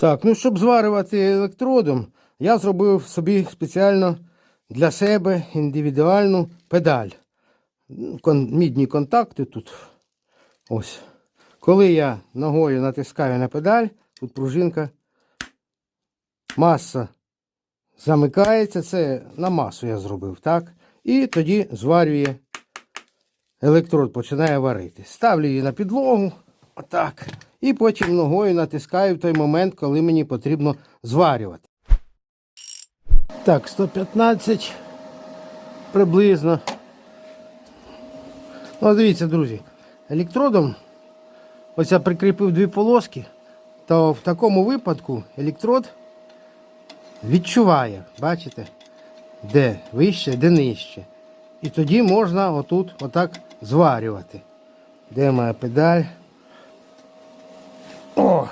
Так, ну щоб зварювати електродом, я зробив собі спеціально для себе індивідуальну педаль. Ну, мідні контакти тут. Ось. Коли я ногою натискаю на педаль, тут пружинка, маса замикається, це на масу я зробив, так? І тоді зварює електрод, починає варити. Ставлю її на підлогу, отак. І потім ногою натискаю в той момент, коли мені потрібно зварювати. Так, 115 приблизно. Ну, дивіться, друзі, електродом ось я прикріпив дві полоски, то в такому випадку електрод відчуває, бачите, де вище, де нижче. І тоді можна отут отак зварювати. Де моя педаль? Oh.